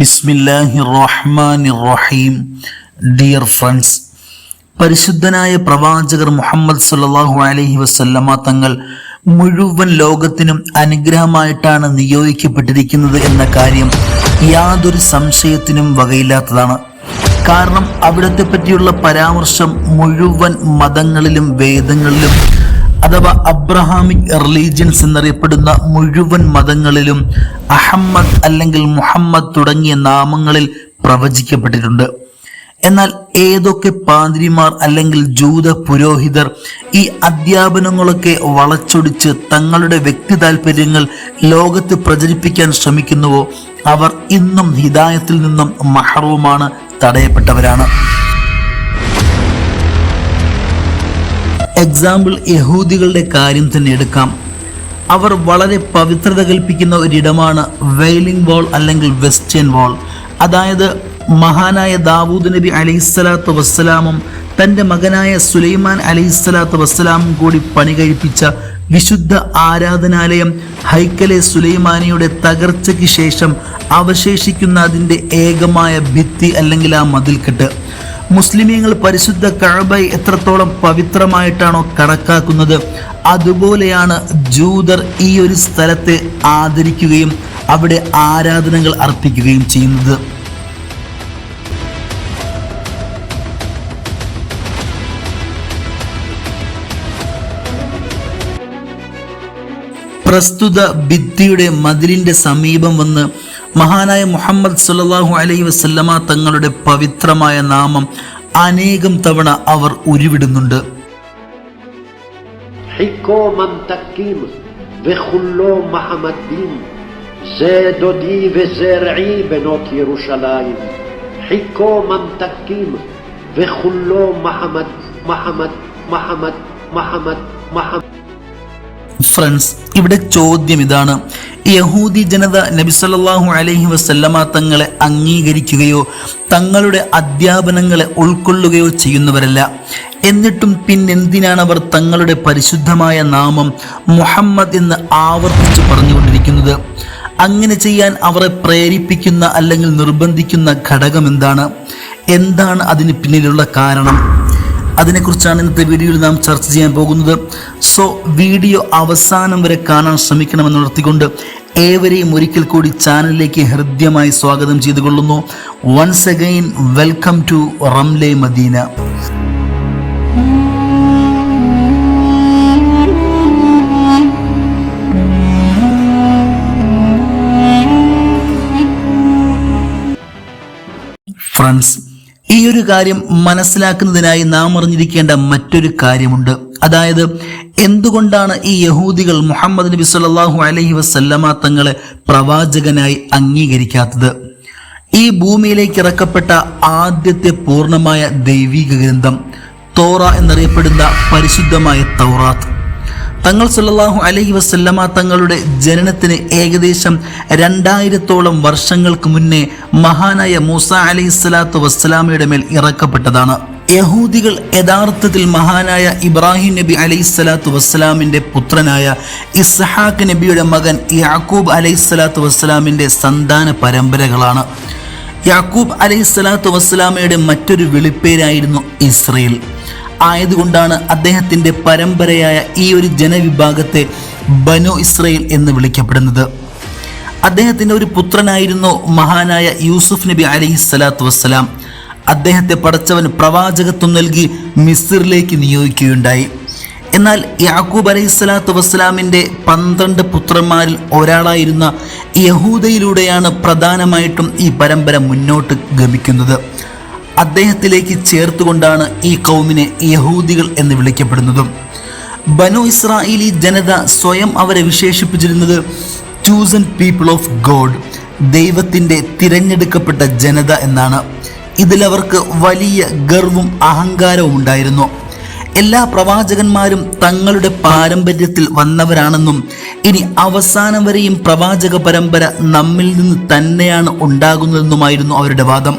ബിസ്മില്ലാഹി റഹ്മാൻ റഹീം dear friends പരിശുദ്ധനായ പ്രവാചകർ മുഹമ്മദ് സല്ലല്ലാഹു അലഹി വസല്ലമ തങ്ങൾ മുഴുവൻ ലോകത്തിനും അനുഗ്രഹമായിട്ടാണ് നിയോഗിക്കപ്പെട്ടിരിക്കുന്നത് എന്ന കാര്യം യാതൊരു സംശയത്തിനും വകയില്ലാത്തതാണ്. കാരണം അവിടത്തെ പറ്റിയുള്ള പരാമർശം മുഴുവൻ മതങ്ങളിലും വേദങ്ങളിലും അഥവാ അബ്രഹാമിക് റിലീജിയൻസ് എന്നറിയപ്പെടുന്ന മുഴുവൻ മതങ്ങളിലും അഹമ്മദ് അല്ലെങ്കിൽ മുഹമ്മദ് തുടങ്ങിയ നാമങ്ങളിൽ പ്രവചിക്കപ്പെട്ടിട്ടുണ്ട്. എന്നാൽ ഏതൊക്കെ പാതിരിമാർ അല്ലെങ്കിൽ ജൂത പുരോഹിതർ ഈ അധ്യാപനങ്ങളൊക്കെ വളച്ചൊടിച്ച് തങ്ങളുടെ വ്യക്തി താല്പര്യങ്ങൾ ലോകത്ത് പ്രചരിപ്പിക്കാൻ ശ്രമിക്കുന്നുവോ? അവർ ഇന്നും ഹിദായത്തിൽ നിന്നും മഹറവുമാണ് തടയപ്പെട്ടവരാണ്. എക്സാമ്പിൾ യഹൂദികളുടെ കാര്യം തന്നെ എടുക്കാം. അവർ വളരെ പവിത്രത കൽപ്പിക്കുന്ന ഒരിടമാണ് വെയിലിംഗ് വാൾ അല്ലെങ്കിൽ വെസ്റ്റേൺ വാൾ അതായത് മഹാനായ ദാവൂദ് നബി അലൈഹിസ്സലാത്തു വസ്സലാമും തന്റെ മകനായ സുലൈമാൻ അലൈഹിസ്സലാത്തു വസ്സലാമും കൂടി പണി കഴിപ്പിച്ച വിശുദ്ധ ആരാധനാലയം ഹൈക്കലെ സുലൈമാനിയുടെ തകർച്ചയ്ക്ക് ശേഷം അവശേഷിക്കുന്ന അതിന്റെ ഏകമായ ഭിത്തി അല്ലെങ്കിൽ ആ മതിൽക്കെട്ട്. മുസ്ലിമീങ്ങൾ പരിശുദ്ധ കഴബയെ എത്രത്തോളം പവിത്രമായിട്ടാണോ കണക്കാക്കുന്നത് അതുപോലെയാണ് ജൂതർ ഈ ഒരു സ്ഥലത്തെ ആദരിക്കുകയും അവിടെ ആരാധനകൾ അർപ്പിക്കുകയും ചെയ്യുന്നത്. പ്രസ്തുത ഭിത്തിയുടെ മതിലിന്റെ സമീപം വന്ന് മഹാനായ മുഹമ്മദ് സുല്ലാഹു അലൈ വസ്ല്ലമ തങ്ങളുടെ പവിത്രമായ നാമം അനേകം തവണ അവർ ഉരുവിടുന്നുണ്ട്. മുഹമ്മദ് മുഹമ്മദ് മുഹമ്മദ് മുഹമ്മദ് ഫ്രണ്ട്സ് ഇവിടെ ചോദ്യം ഇതാണ്. യഹൂദി ജനത നബി സല്ലല്ലാഹു അലൈഹി വസല്ലമ തങ്ങളെ അംഗീകരിക്കുകയോ തങ്ങളുടെ അധ്യാപനങ്ങളെ ഉൾക്കൊള്ളുകയോ ചെയ്യുന്നവരല്ല. എന്നിട്ടും പിന്നെന്തിനാണ് അവർ തങ്ങളുടെ പരിശുദ്ധമായ നാമം മുഹമ്മദ് എന്ന് ആവർത്തിച്ച് പറഞ്ഞുകൊണ്ടിരിക്കുന്നത്? അങ്ങനെ ചെയ്യാൻ അവരെ പ്രേരിപ്പിക്കുന്ന അല്ലെങ്കിൽ നിർബന്ധിക്കുന്ന ഘടകം എന്താണ് എന്താണ് അതിന് പിന്നിലുള്ള കാരണം? അതിനെക്കുറിച്ചാണ് ഇന്നത്തെ വീഡിയോയിൽ നാം ചർച്ച ചെയ്യാൻ പോകുന്നത്. സോ വീഡിയോ അവസാനം വരെ കാണാൻ ശ്രമിക്കണമെന്ന് ഉണർത്തിക്കൊണ്ട് ഏവരെയും ഒരിക്കൽ കൂടി ചാനലിലേക്ക് ഹൃദ്യമായി സ്വാഗതം ചെയ്തുകൊള്ളുന്നു. Once again welcome to Ramle Madina friends ഈ ഒരു കാര്യം മനസ്സിലാക്കുന്നതിനായി നാം അറിഞ്ഞിരിക്കേണ്ട മറ്റൊരു കാര്യമുണ്ട്. അതായത് എന്തുകൊണ്ടാണ് ഈ യഹൂദികൾ മുഹമ്മദ് നബി സല്ലാഹു അലഹി വസല്ലമ തങ്ങളെ പ്രവാചകനായി അംഗീകരിക്കാത്തത്? ഈ ഭൂമിയിലേക്ക് ഇറക്കപ്പെട്ട ആദ്യത്തെ പൂർണമായ ദൈവിക ഗ്രന്ഥം തോറ എന്നറിയപ്പെടുന്ന പരിശുദ്ധമായ തൗറാത്ത്. തങ്ങൾ സല്ലല്ലാഹു അലൈഹി വസല്ലമ തങ്ങളുടെ ജനനത്തിന് ഏകദേശം രണ്ടായിരത്തോളം വർഷങ്ങൾക്ക് മുന്നേ മഹാനായ മൂസ അലൈഹി സ്വലാത്തു വസ്സലാമയുടെ മേൽ ഇറക്കപ്പെട്ടതാണ്. യഹൂദികൾ യഥാർത്ഥത്തിൽ മഹാനായ ഇബ്രാഹിം നബി അലൈഹി സ്വലാത്തു വസ്സലാമിന്റെ പുത്രനായ ഇസ്ഹാഖ് നബിയുടെ മകൻ യാക്കൂബ് അലൈഹി സ്വലാത്തു വസ്സലാമിന്റെ സന്താന പരമ്പരകളാണ്. യാക്കൂബ് അലൈഹി സ്വലാത്തു വസ്സലാമയുടെ മറ്റൊരു വിളിപ്പേരായിരുന്നു ഇസ്രയേൽ. ആയതുകൊണ്ടാണ് അദ്ദേഹത്തിന്റെ പരമ്പരയായ ഈ ഒരു ജനവിഭാഗത്തെ ബനു ഇസ്രയേൽ എന്ന് വിളിക്കപ്പെടുന്നത്. അദ്ദേഹത്തിന്റെ ഒരു പുത്രനായിരുന്നു മഹാനായ യൂസുഫ് നബി അലി സ്വലാത്തു വസ്സലാം. അദ്ദേഹത്തെ പടച്ചവൻ പ്രവാചകത്വം നൽകി മിസ്റിലേക്ക് നിയോഗിക്കുകയുണ്ടായി. എന്നാൽ യാക്കൂബ് അലൈഹി സ്വലാത്തു വസ്സലാമിന്റെ പന്ത്രണ്ട് പുത്രന്മാരിൽ ഒരാളായിരുന്ന യഹൂദയിലൂടെയാണ് പ്രധാനമായിട്ടും ഈ പരമ്പര മുന്നോട്ട് ഗമിക്കുന്നത്. അദ്ദേഹത്തിലേക്ക് ചേർത്തുകൊണ്ടാണ് ഈ കൗമിനെ യഹൂദികൾ എന്ന് വിളിക്കപ്പെടുന്നതും. ബനു ഇസ്രായേലി ജനത സ്വയം അവരെ വിശേഷിപ്പിച്ചിരുന്നത് ചൂസൺ പീപ്പിൾ ഓഫ് ഗോഡ് ദൈവത്തിന്റെ തിരഞ്ഞെടുക്കപ്പെട്ട ജനത എന്നാണ്. ഇതിലവർക്ക് വലിയ ഗർവും അഹങ്കാരവും ഉണ്ടായിരുന്നു. എല്ലാ പ്രവാചകന്മാരും തങ്ങളുടെ പാരമ്പര്യത്തിൽ വന്നവരാണെന്നും ഇനി അവസാനം വരെയും പ്രവാചക പരമ്പര നമ്മിൽ നിന്ന് തന്നെയാണ് ഉണ്ടാകുന്നതെന്നുമായിരുന്നു അവരുടെ വാദം.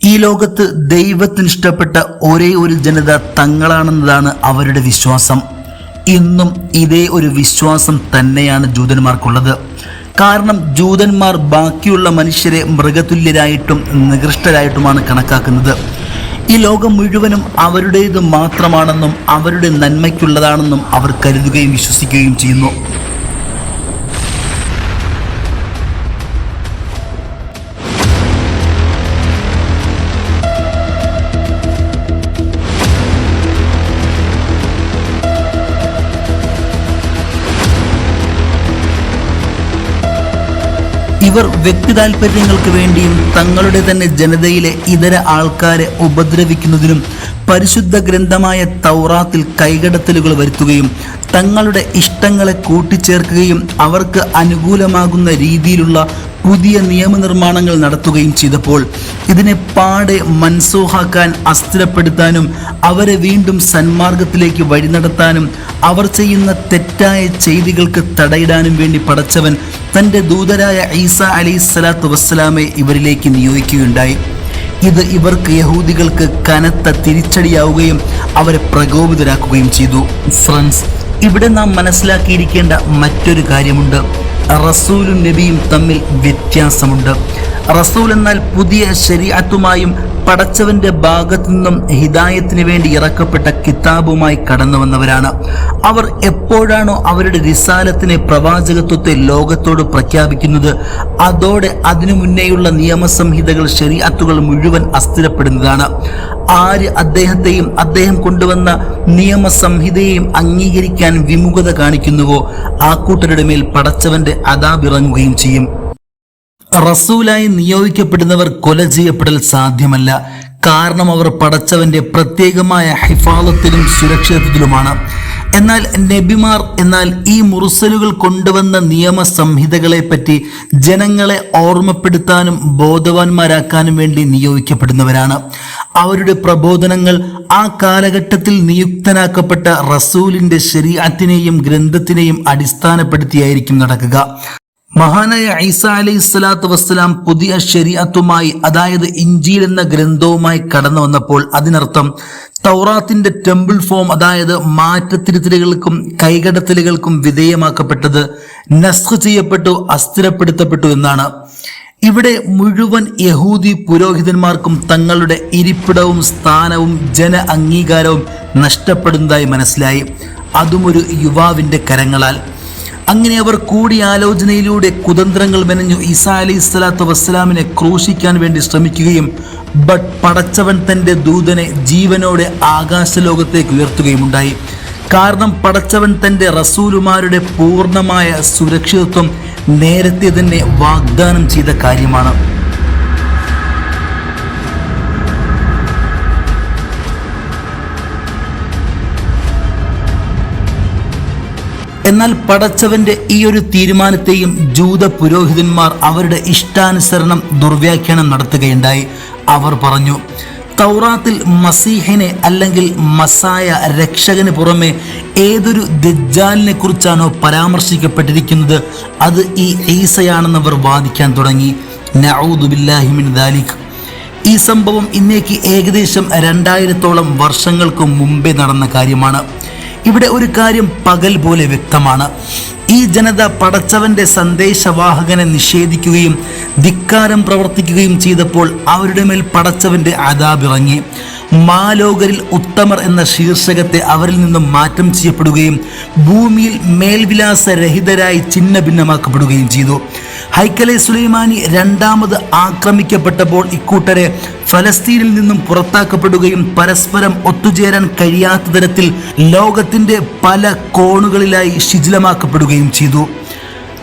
ഈ ലോകത്ത് ദൈവത്തിന് ഇഷ്ടപ്പെട്ട ഒരേ ഒരു ജനത തങ്ങളാണെന്നതാണ് അവരുടെ വിശ്വാസം. ഇന്നും ഇതേ ഒരു വിശ്വാസം തന്നെയാണ് ജൂതന്മാർക്കുള്ളത്. കാരണം ജൂതന്മാർ ബാക്കിയുള്ള മനുഷ്യരെ മൃഗതുല്യരായിട്ടും നികൃഷ്ടരായിട്ടുമാണ് കണക്കാക്കുന്നത്. ഈ ലോകം മുഴുവനും അവരുടേത് മാത്രമാണെന്നും അവരുടെ നന്മയ്ക്കുള്ളതാണെന്നും അവർ കരുതുകയും വിശ്വസിക്കുകയും ചെയ്യുന്നു. ഇവർ വ്യക്തി താൽപര്യങ്ങൾക്ക് വേണ്ടിയും തങ്ങളുടെ തന്നെ ജനതയിലെ ഇതര ആൾക്കാരെ ഉപദ്രവിക്കുന്നതിനും പരിശുദ്ധ ഗ്രന്ഥമായ തൗറാത്തിൽ കൈകടത്തലുകൾ വരുത്തുകയും തങ്ങളുടെ ഇഷ്ടങ്ങളെ കൂട്ടിച്ചേർക്കുകയും അവർക്ക് അനുകൂലമാകുന്ന രീതിയിലുള്ള പുതിയ നിയമനിർമ്മാണങ്ങൾ നടത്തുകയും ചെയ്തപ്പോൾ ഇതിനെ പാടെ മൻസൂഹാക്കാൻ അസ്ഥിരപ്പെടുത്താനും അവരെ വീണ്ടും സന്മാർഗത്തിലേക്ക് വഴി നടത്താനും അവർ ചെയ്യുന്ന തെറ്റായ ചെയ്തികൾക്ക് തടയിടാനും വേണ്ടി പടച്ചവൻ തന്റെ ദൂതരായ ഈസ അലൈഹി സ്വലാത്തു വസ്സലാമെ ഇവരിലേക്ക് നിയോഗിക്കുകയുണ്ടായി. ഇത് ഇവർക്ക് യഹൂദികൾക്ക് കനത്ത തിരിച്ചടിയാവുകയും അവരെ പ്രകോപിതരാക്കുകയും ചെയ്തു. ഫ്രണ്ട്സ് ഇവിടെ നാം മനസ്സിലാക്കിയിരിക്കേണ്ട മറ്റൊരു കാര്യമുണ്ട്. റസൂലും നബിയും തമ്മിൽ വ്യത്യാസമുണ്ട്. റസൂൽ എന്നാൽ പുതിയ ശരീഅത്തുമായും പടച്ചവന്റെ ഭാഗത്തു നിന്നും ഹിദായത്തിന് വേണ്ടി ഇറക്കപ്പെട്ട കിതാബുമായി കടന്നു വന്നവരാണ്. അവർ എപ്പോഴാണോ അവരുടെ റിസാലത്തിനെ പ്രവാചകത്വത്തെ ലോകത്തോട് പ്രഖ്യാപിക്കുന്നത് അതോടെ അതിനു മുന്നേയുള്ള നിയമസംഹിതകൾ ശരീഅത്തുകൾ മുഴുവൻ അസ്ഥിരപ്പെടുന്നതാണ്. ആര് അദ്ദേഹത്തെയും അദ്ദേഹം കൊണ്ടുവന്ന നിയമസംഹിതയെയും അംഗീകരിക്കാൻ വിമുഖത കാണിക്കുന്നുവോ ആ കൂട്ടരുടെ മേൽ പടച്ചവന്റെ അതാബിറങ്ങുകയും ചെയ്യും. റസൂലായി നിയോഗിക്കപ്പെടുന്നവർ കൊല ചെയ്യപ്പെടൽ സാധ്യമല്ല. കാരണം അവർ പടച്ചവന്റെ പ്രത്യേകമായ ഹിഫാലത്തിലും സുരക്ഷിതത്വത്തിലുമാണ്. എന്നാൽ നബിമാർ എന്നാൽ ഈ മുറുസലുകൾ കൊണ്ടുവന്ന നിയമ സംഹിതകളെ പറ്റി ജനങ്ങളെ ഓർമ്മപ്പെടുത്താനും ബോധവാന്മാരാക്കാനും വേണ്ടി നിയോഗിക്കപ്പെടുന്നവരാണ്. അവരുടെ പ്രബോധനങ്ങൾ ആ കാലഘട്ടത്തിൽ നിയുക്തനാക്കപ്പെട്ട റസൂലിന്റെ ശരീരത്തിനെയും ഗ്രന്ഥത്തിനെയും അടിസ്ഥാനപ്പെടുത്തിയായിരിക്കും നടക്കുക. മഹാനായ ഐസ അലൈഹി സ്വലാത്തു വസ്സലാം പുതിയ ശരീഅത്തുമായി അതായത് ഇഞ്ചീൽ എന്ന ഗ്രന്ഥവുമായി കടന്നു വന്നപ്പോൾ അതിനർത്ഥം തൗറാത്തിന്റെ ടെമ്പിൾ ഫോം അതായത് മാറ്റത്തിരുത്തലുകൾക്കും കൈകടത്തലുകൾക്കും വിധേയമാക്കപ്പെട്ടത് നസ്ഖ് ചെയ്യപ്പെട്ടു അസ്ഥിരപ്പെടുത്തപ്പെട്ടു എന്നാണ്. ഇവിടെ മുഴുവൻ യഹൂദി പുരോഹിതന്മാർക്കും തങ്ങളുടെ ഇരിപ്പിടവും സ്ഥാനവും ജന അംഗീകാരവും നഷ്ടപ്പെടുന്നതായി മനസ്സിലായി. അതും ഒരു യുവാവിന്റെ കരങ്ങളാൽ. അങ്ങനെ അവർ കൂടിയാലോചനയിലൂടെ കുതന്ത്രങ്ങൾ മെനഞ്ഞു ഈസാ അലൈഹി സ്വലാത്തു വസ്സലാമിനെ ക്രൂശിക്കാൻ വേണ്ടി ശ്രമിക്കുകയും ബട്ട് പടച്ചവൻ തന്റെ ദൂതനെ ജീവനോടെ ആകാശലോകത്തേക്ക് ഉയർത്തുകയുമുണ്ടായി. കാരണം പടച്ചവൻ തന്റെ റസൂലുമാരുടെ പൂർണമായ സുരക്ഷിതത്വം നേരത്തെ തന്നെ വാഗ്ദാനം ചെയ്ത കാര്യമാണ്. എന്നാൽ പടച്ചവന്റെ ഈ ഒരു തീരുമാനത്തെയും ജൂത പുരോഹിതന്മാർ അവരുടെ ഇഷ്ടാനുസരണം ദുർവ്യാഖ്യാനം നടത്തുകയുണ്ടായി. അവർ പറഞ്ഞു തൗറാത്തിൽ മസീഹിനെ അല്ലെങ്കിൽ മസായ രക്ഷകന് പുറമെ ഏതൊരു ദജ്ജാലിനെ കുറിച്ചാണോ പരാമർശിക്കപ്പെട്ടിരിക്കുന്നത്? അത് ഈ ഈസയാണെന്ന് അവർ വാദിക്കാൻ തുടങ്ങി. ദാലിഖ് ഈ സംഭവം ഇന്നേക്ക് ഏകദേശം രണ്ടായിരത്തോളം വർഷങ്ങൾക്ക് മുമ്പേ നടന്ന കാര്യമാണ്. ഇവിടെ ഒരു കാര്യം പകൽ പോലെ വ്യക്തമാണ്. ഈ ജനത പടച്ചവന്റെ സന്ദേശവാഹകനെ നിഷേധിക്കുകയും ധിക്കാരം പ്രവർത്തിക്കുകയും ചെയ്തപ്പോൾ അവരുടെ മേൽ പടച്ചവന്റെ അതാബിറങ്ങി മാലോകരിൽ ഉത്തമർ എന്ന ശീർഷകത്തെ അവരിൽ നിന്നും മാറ്റം ചെയ്യപ്പെടുകയും ഭൂമിയിൽ മേൽവിലാസരഹിതരായി ചിഹ്ന ഭിന്നമാക്കപ്പെടുകയും ചെയ്തു. ഹൈക്കലെ സുലൈമാനി രണ്ടാമത് ആക്രമിക്കപ്പെട്ടപ്പോൾ ഇക്കൂട്ടരെ ഫലസ്തീനിൽ നിന്നും പുറത്താക്കപ്പെടുകയും പരസ്പരം ഒത്തുചേരാൻ കഴിയാത്ത തരത്തിൽ ലോകത്തിന്റെ പല കോണുകളിലായി ശിഥിലമാക്കപ്പെടുകയും ചെയ്തു.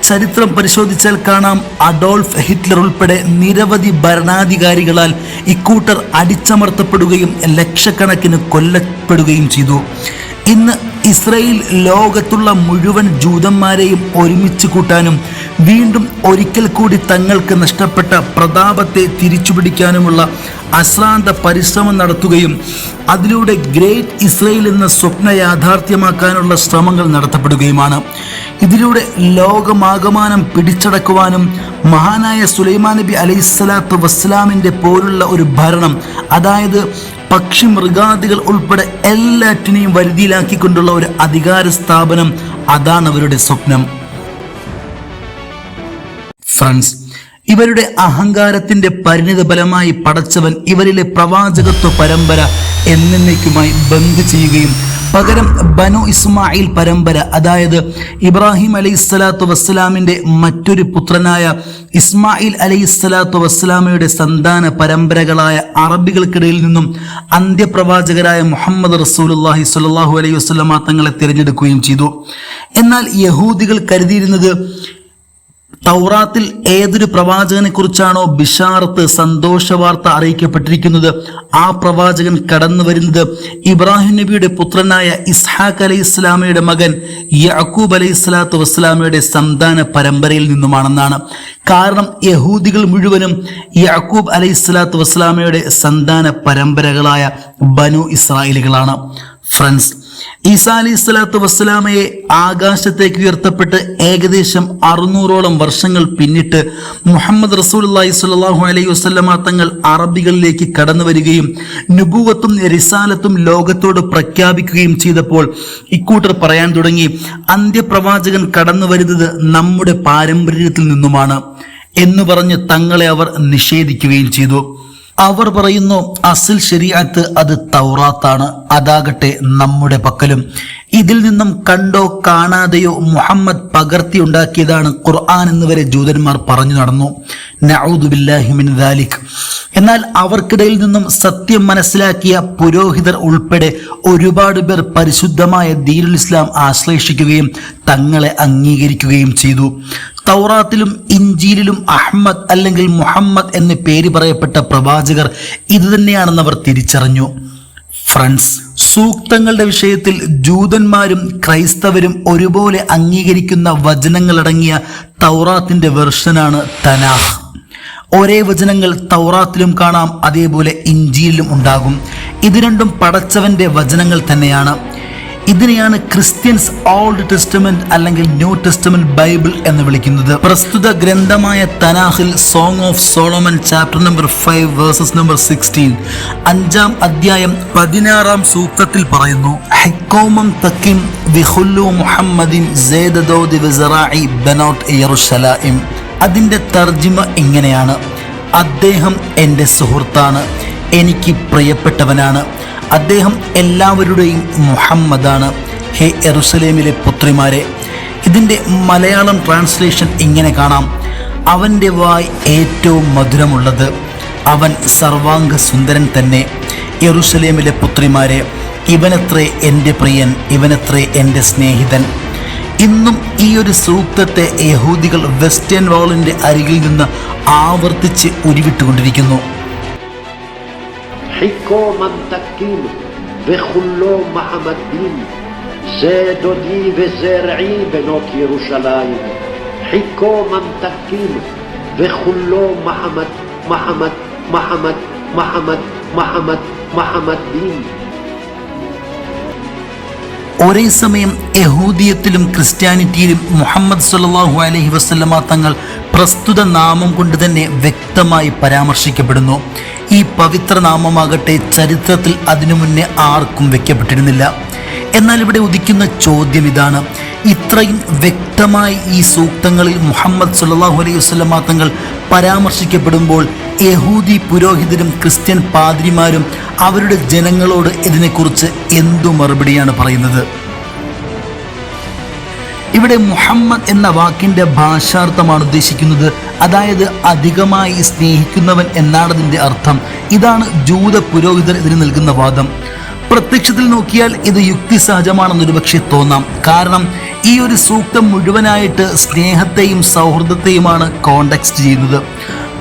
ചരിത്രം പരിശോധിച്ചാൽ കാണാം അഡോൾഫ് ഹിറ്റ്ലർ ഉൾപ്പെടെ നിരവധി ഭരണാധികാരികളാൽ ഇക്കൂട്ടർ അടിച്ചമർത്തപ്പെടുകയും ലക്ഷക്കണക്കിന് കൊല്ലപ്പെടുകയും ചെയ്തു. ഇന്ന് ഇസ്രയേൽ ലോകത്തുള്ള മുഴുവൻ ജൂതന്മാരെയും ഒരുമിച്ച് കൂട്ടാനും വീണ്ടും ഒരിക്കൽ കൂടി തങ്ങൾക്ക് നഷ്ടപ്പെട്ട പ്രതാപത്തെ തിരിച്ചുപിടിക്കാനുമുള്ള അശ്രാന്ത പരിശ്രമം നടത്തുകയും അതിലൂടെ ഗ്രേറ്റ് ഇസ്രയേൽ എന്ന സ്വപ്ന യാഥാർത്ഥ്യമാക്കാനുള്ള ശ്രമങ്ങൾ നടത്തപ്പെടുകയുമാണ്. ഇതിലൂടെ ലോകമാകമാനം പിടിച്ചടക്കുവാനും മഹാനായ സുലൈമാൻ നബി അലൈഹിസ്സലാത്തു വസ്സലാമിന്റെ പോലുള്ള ഒരു ഭരണം അതായത് പക്ഷി മൃഗാദികൾ ഉൾപ്പെടെ എല്ലാറ്റിനെയും വരുതിയിലാക്കിക്കൊണ്ടുള്ള ഒരു അധികാര സ്ഥാപനം അതാണ് അവരുടെ സ്വപ്നം. ഫ്രണ്ട്സ് ഇവരുടെ അഹങ്കാരത്തിന്റെ പരിണിത ഫലമായി പടച്ചവൻ ഇവരിലെ പ്രവാചകത്വ പരമ്പര എന്നേക്കുമായി ബന്ദ് ചെയ്യുകയും പകരം ബനു ഇസ്മായിൽ പരമ്പര അതായത് ഇബ്രാഹിം അലൈഹി സ്വലാത്തു വസ്സലാമിന്റെ മറ്റൊരു പുത്രനായ ഇസ്മായിൽ അലൈഹി സ്വലാത്തു വസ്സലാമയുടെ സന്താന പരമ്പരകളായ അറബികൾക്കിടയിൽ നിന്നും അന്ത്യപ്രവാചകരായ മുഹമ്മദ് റസൂലുല്ലാഹി സ്വല്ലല്ലാഹു അലൈഹി വസ്ലമ തങ്ങളെ തിരഞ്ഞെടുക്കുകയും ചെയ്തു. എന്നാൽ യഹൂദികൾ കരുതിയിരുന്നത് തൗറാത്തിൽ ഏതൊരു പ്രവാചകനെ കുറിച്ചാണോ ബിഷാറത്ത് സന്തോഷ വാർത്ത അറിയിക്കപ്പെട്ടിരിക്കുന്നത്? ആ പ്രവാചകൻ കടന്നു വരുന്നത് ഇബ്രാഹിം നബിയുടെ പുത്രനായ ഇസ്ഹാഖ് അലൈഹി ഇസ്ലാമയുടെ മകൻ യാക്കൂബ് അലൈഹി സ്വലാത്തു വസ്സലാമയുടെ സന്താന പരമ്പരയിൽ നിന്നുമാണെന്നാണ്. കാരണം യഹൂദികൾ മുഴുവനും യാക്കൂബ് അലൈഹി സ്വലാത്തു വസ്സലാമയുടെ സന്താന പരമ്പരകളായ ബനു ഇസ്രായേലുകളാണ്. ഫ്രണ്ട്സ് ഈസാ അലി സ്വലാത്തു വസ്സലാമയെ ആകാശത്തേക്ക് ഉയർത്തപ്പെട്ട് ഏകദേശം അറുന്നൂറോളം വർഷങ്ങൾ പിന്നിട്ട് മുഹമ്മദ് റസൂലി സ്വല്ലല്ലാഹു അലൈഹി വസ്ലമ തങ്ങൾ അറബികളിലേക്ക് കടന്നു വരികയും നുപൂവത്തും റിസാലത്തും ലോകത്തോട് പ്രഖ്യാപിക്കുകയും ചെയ്തപ്പോൾ ഇക്കൂട്ടർ പറയാൻ തുടങ്ങി അന്ത്യപ്രവാചകൻ കടന്നു വരുന്നത് നമ്മുടെ പാരമ്പര്യത്തിൽ നിന്നുമാണ് എന്ന് പറഞ്ഞ് തങ്ങളെ അവർ നിഷേധിക്കുകയും ചെയ്തു. അവർ പറയുന്നു അസിൽ ശരിയാത്ത് അത് തൗറാത്താണ്. അതാകട്ടെ നമ്മുടെ പക്കലും. ഇതിൽ നിന്നും കണ്ടോ കാണാതെയോ മുഹമ്മദ് പകർത്തി ഉണ്ടാക്കിയതാണ് ഖുർആൻ എന്ന് വരെ ജൂതന്മാർ പറഞ്ഞു നടന്നു. നഊദുബില്ലാഹിമിൻ ദാലിക്. എന്നാൽ അവർക്കിടയിൽ നിന്നും സത്യം മനസ്സിലാക്കിയ പുരോഹിതർ ഉൾപ്പെടെ ഒരുപാട് പേർ പരിശുദ്ധമായ ദീനുൽ ഇസ്ലാം ആശ്ലേഷിക്കുകയും തങ്ങളെ അംഗീകരിക്കുകയും ചെയ്തു. തൗറാത്തിലും ഇഞ്ചീലിലും അഹമ്മദ് അല്ലെങ്കിൽ മുഹമ്മദ് എന്ന് പേര് പറയപ്പെട്ട പ്രവാചകർ അവർ തിരിച്ചറിഞ്ഞു. ഫ്രണ്ട്സ് സൂക്തങ്ങളുടെ വിഷയത്തിൽ ജൂതന്മാരും ക്രൈസ്തവരും ഒരുപോലെ അംഗീകരിക്കുന്ന വചനങ്ങളടങ്ങിയ തൗറാത്തിന്റെ വെർഷനാണ് തനാഹ്. ഒരേ വചനങ്ങൾ തൗറാത്തിലും കാണാം അതേപോലെ ഇഞ്ചിയിലും ഉണ്ടാകും. ഇത് രണ്ടും പടച്ചവന്റെ വചനങ്ങൾ തന്നെയാണ്. ഇതിനെയാണ് ക്രിസ്ത്യൻസ് ഓൾഡ് ടെസ്റ്റമെന്റ് അല്ലെങ്കിൽ ന്യൂ ടെസ്റ്റമെന്റ് ബൈബിൾ എന്ന് വിളിക്കുന്നത്. പ്രസ്തുത ഗ്രന്ഥമായ തനാഹിൽ song of Solomon chapter number five verses number sixteen അഞ്ചാം അധ്യായം പതിനാറാം സൂക്തത്തിൽ പറയുന്നു ഹെക്കോമം തക്കിം വിഹുല്ലു മുഹമ്മദിൻ ബനോട്ട് യെറുഷലായിം അതിന്റെ തർജിമ ഇങ്ങനെയാണ് അദ്ദേഹം എന്റെ സുഹൃത്താണ് എനിക്ക് പ്രിയപ്പെട്ടവനാണ് അദ്ദേഹം എല്ലാവരുടെയും മുഹമ്മദാണ്. ഹേ എറുസലേമിലെ പുത്രിമാരെ ഇതിന്റെ മലയാളം ട്രാൻസ്ലേഷൻ ഇങ്ങനെ കാണാം. അവന്റെ വായ് ഏറ്റവും മധുരമുള്ളത് അവൻ സർവാംഗ സുന്ദരൻ തന്നെ. യെറുസലേമിലെ പുത്രിമാരെ ഇവനത്രേ എന്റെ പ്രിയൻ ഇവനത്രേ എന്റെ സ്നേഹിതൻ. ഇന്നും ഈ ഒരു സൂക്തത്തെ യഹൂദികൾ വെസ്റ്റേൺ വാളിന്റെ അരികിൽ നിന്ന് ആവർത്തിച്ച് ഉരുവിട്ടുകൊണ്ടിരിക്കുന്നു. חיכו ממתקים וחולו מחמדים, זה דודי וזה רעי בנות ירושלים. חיכו ממתקים וחולו מחמד, מחמד, מחמד, מחמד, מחמד, מחמדים. ഒരേ സമയം യഹൂദിയത്തിലും ക്രിസ്ത്യാനിറ്റിയിലും മുഹമ്മദ് സല്ലല്ലാഹു അലൈഹി വസല്ലമ തങ്ങൾ പ്രസ്തുത നാമം കൊണ്ട് തന്നെ വ്യക്തമായി പരാമർശിക്കപ്പെടുന്നു ഈ പവിത്ര നാമമാകട്ടെ ചരിത്രത്തിൽ അതിനു മുന്നേ ആർക്കും വെക്കപ്പെട്ടിരുന്നില്ല. എന്നാൽ ഇവിടെ ഉദിക്കുന്ന ചോദ്യം ഇതാണ്. ഇത്രയും വ്യക്തമായി ഈ സൂക്തങ്ങളിൽ മുഹമ്മദ് സുല്ലാഹു അലൈഹി വസല്ലമ തങ്ങൾ പരാമർശിക്കപ്പെടുമ്പോൾ യഹൂദി പുരോഹിതരും ക്രിസ്ത്യൻ പാതിരിമാരും അവരുടെ ജനങ്ങളോട് ഇതിനെക്കുറിച്ച് എന്തു മറുപടിയാണ് പറയുന്നത്? ഇവിടെ മുഹമ്മദ് എന്ന വാക്കിന്റെ ഭാഷാർത്ഥമാണ് ഉദ്ദേശിക്കുന്നത്. അതായത് അധികമായി സ്നേഹിക്കുന്നവൻ എന്നാണ് അതിന്റെ അർത്ഥം. ഇതാണ് ജൂത പുരോഹിതർ ഇതിന് നൽകുന്ന വാദം. പ്രത്യക്ഷത്തിൽ നോക്കിയാൽ ഇത് യുക്തിസഹജമാണെന്നൊരു പക്ഷേ തോന്നാം. കാരണം ഈ ഒരു സൂക്തം മുഴുവനായിട്ട് സ്നേഹത്തെയും സൗഹൃദത്തെയുമാണ് കോണ്ടെക്സ്റ്റ് ചെയ്യുന്നത്.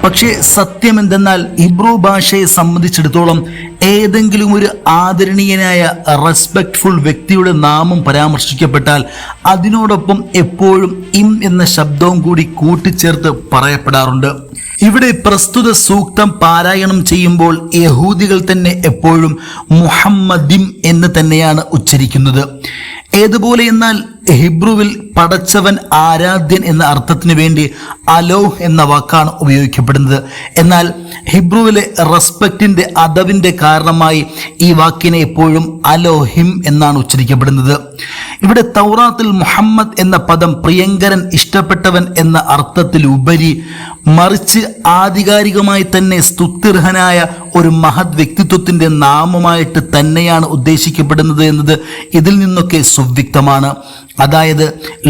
പക്ഷേ സത്യം എന്തെന്നാൽ ഹിബ്രു ഭാഷയെ സംബന്ധിച്ചിടത്തോളം ഏതെങ്കിലും ഒരു ആദരണീയനായ റെസ്പെക്ട്ഫുൾ വ്യക്തിയുടെ നാമം പരാമർശിക്കപ്പെട്ടാൽ അതിനോടൊപ്പം എപ്പോഴും ഇം എന്ന ശബ്ദവും കൂടി കൂട്ടിച്ചേർത്ത് പറയപ്പെടാറുണ്ട്. ഇവിടെ പ്രസ്തുത സൂക്തം പാരായണം ചെയ്യുമ്പോൾ യഹൂദികൾ തന്നെ എപ്പോഴും മുഹമ്മദിം എന്ന് തന്നെയാണ് ഉച്ചരിക്കുന്നത്. ഏതുപോലെ എന്നാൽ ഹിബ്രുവിൽ പടച്ചവൻ ആരാധ്യൻ എന്ന അർത്ഥത്തിന് വേണ്ടി അലോ എന്ന വാക്കാണ് ഉപയോഗിക്കപ്പെടുന്നത്. എന്നാൽ ഹിബ്രുവിലെ റെസ്പെക്റ്റിന്റെ അദവിന്റെ കാരണമായി ഈ വാക്കിനെ എപ്പോഴും അലോഹിം എന്നാണ് ഉച്ചരിക്കപ്പെടുന്നത്. ഇവിടെ തൗറാത്തിൽ മുഹമ്മദ് എന്ന പദം പ്രിയങ്കരൻ ഇഷ്ടപ്പെട്ടവൻ എന്ന അർത്ഥത്തിലുപരി മറിച്ച് ആധികാരികമായി തന്നെ സ്തുത്യർഹനായ ഒരു മഹത് വ്യക്തിത്വത്തിന്റെ നാമമായിട്ട് തന്നെയാണ് ഉദ്ദേശിക്കപ്പെടുന്നത് എന്നത് ഇതിൽ നിന്നൊക്കെ സുവ്യക്തമാണ്. അതായത്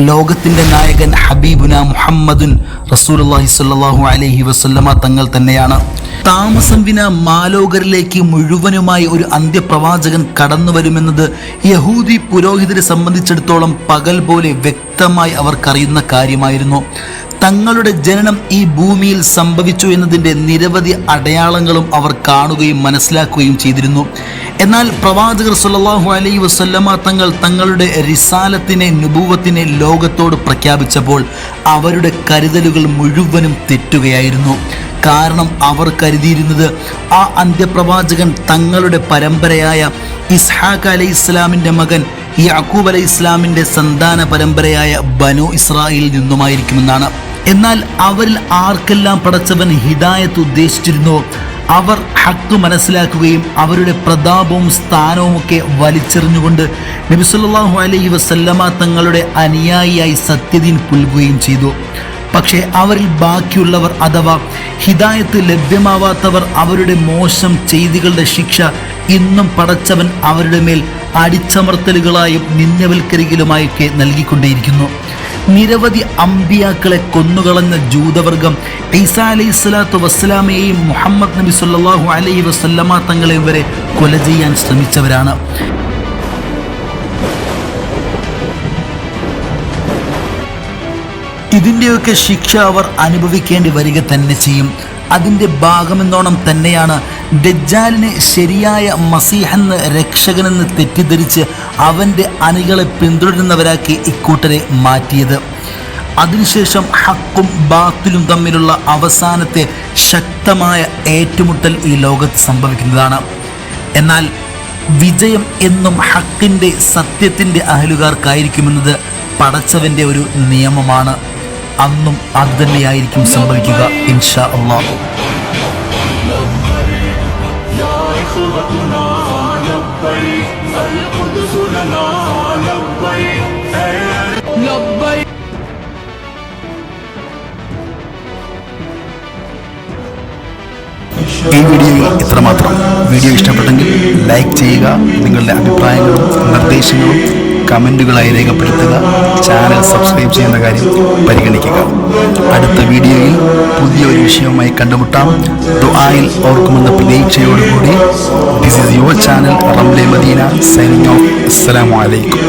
ലോകത്തിന്റെ നായകൻ ഹബീബുന മുഹമ്മദുൻ റസൂലുള്ളാഹി സ്വല്ലല്ലാഹു അലഹി വസല്ലമ തങ്ങൾ തന്നെയാണ്. താമസം വിന മാലോകരിലേക്ക് മുഴുവനുമായി ഒരു അന്ത്യപ്രവാചകൻ കടന്നു വരുമെന്നത് യഹൂദി പുരോഹിതരെ സംബന്ധിച്ചിടത്തോളം പകൽ പോലെ വ്യക്തമായി അവർക്കറിയുന്ന കാര്യമായിരുന്നു. തങ്ങളുടെ ജനനം ഈ ഭൂമിയിൽ സംഭവിച്ചു എന്നതിന്റെ നിരവധി അടയാളങ്ങളും അവർ കാണുകയും മനസ്സിലാക്കുകയും ചെയ്തിരുന്നു. എന്നാൽ പ്രവാചകർ സുല്ലാഹു അലൈ വസല്ലമ തങ്ങൾ തങ്ങളുടെ റിസാലത്തിനെ നുഭൂവത്തിനെ ലോകത്തോട് പ്രഖ്യാപിച്ചപ്പോൾ അവരുടെ കരുതലുകൾ മുഴുവനും തെറ്റുകയായിരുന്നു. കാരണം അവർ കരുതിയിരുന്നത് ആ അന്ത്യപ്രവാചകൻ തങ്ങളുടെ പരമ്പരയായ ഇസ്ഹാഖ് അലൈഹി ഇസ്ലാമിന്റെ മകൻ യാക്കൂബ് അലൈഹി ഇസ്ലാമിന്റെ സന്താന പരമ്പരയായ ബനു ഇസ്രായേലിൽ നിന്നുമായിരിക്കുമെന്നാണ്. എന്നാൽ അവരിൽ ആർക്കെല്ലാം പടച്ചവൻ ഹിദായത്ത് ഉദ്ദേശിച്ചിരുന്നോ അവർ ഹക്ക് മനസ്സിലാക്കുകയും അവരുടെ പ്രതാപവും സ്ഥാനവും ഒക്കെ വലിച്ചെറിഞ്ഞുകൊണ്ട് നബിസുല്ലാഹു അലൈഹി വസല്ലമ തങ്ങളുടെ അനുയായിയായി സത്യദീൻ പുൽകുകയും ചെയ്തു. പക്ഷേ അവരിൽ ബാക്കിയുള്ളവർ അഥവാ ഹിദായത്ത് ലഭ്യമാവാത്തവർ അവരുടെ മോശം ചെയ്തികളുടെ ശിക്ഷ ഇന്നും പടച്ചവൻ അവരുടെ മേൽ അടിച്ചമർത്തലുകളായും നിന്നവൽക്കരികളുമായൊക്കെ നൽകിക്കൊണ്ടേയിരിക്കുന്നു. നിരവധി അമ്പിയാക്കളെ കൊന്നുകളഞ്ഞ ജൂതവർഗം ഈസ അലൈഹി സ്വലാത്തു വസ്സലാമയെയും മുഹമ്മദ് നബി സല്ലാഹു അലൈഹി വസല്ലമ തങ്ങളെ വരെ കൊല ചെയ്യാൻ ശ്രമിച്ചവരാണ്. ഇതിന്റെയൊക്കെ ശിക്ഷ അവർ അനുഭവിക്കേണ്ടി വരിക തന്നെ ചെയ്യും. അതിന്റെ ഭാഗമെന്നോണം തന്നെയാണ് ദജ്ജാലിനെ ശരിയായ മസീഹെന്ന് രക്ഷകനെന്ന് തെറ്റിദ്ധരിച്ച് അവന്റെ അണികളെ പിന്തുടരുന്നവരാക്കി ഇക്കൂട്ടരെ മാറ്റിയത്. അതിനുശേഷം ഹക്കും ബാത്തിലും തമ്മിലുള്ള അവസാനത്തെ ശക്തമായ ഏറ്റുമുട്ടൽ ഈ ലോകത്ത് സംഭവിക്കുന്നതാണ്. എന്നാൽ വിജയം എന്നും ഹക്കിന്റെ സത്യത്തിന്റെ അഹലുകാർക്കായിരിക്കുമെന്നത് പടച്ചവന്റെ ഒരു നിയമമാണ്. അന്നും അത് തന്നെയായിരിക്കും സംഭവിക്കുക ഇൻഷാ അള്ളാഹ്. ഈ വീഡിയോയിൽ ഇത്രമാത്രം വീഡിയോ ഇഷ്ടപ്പെട്ടെങ്കിൽ ലൈക്ക് ചെയ്യുക നിങ്ങളുടെ അഭിപ്രായങ്ങളും നിർദ്ദേശങ്ങളും കമന്റുകളായി രേഖപ്പെടുത്തുക ചാനൽ സബ്സ്ക്രൈബ് ചെയ്യുന്ന കാര്യം പരിഗണിക്കുക. അടുത്ത വീഡിയോയിൽ പുതിയൊരു വിഷയവുമായി കണ്ടുമുട്ടാം. ദുആയിൽ ഓർക്കുമെന്ന പ്രതീക്ഷയോടുകൂടി this is your channel Ramle Madina signing off അസ്സലാമു അലൈക്കും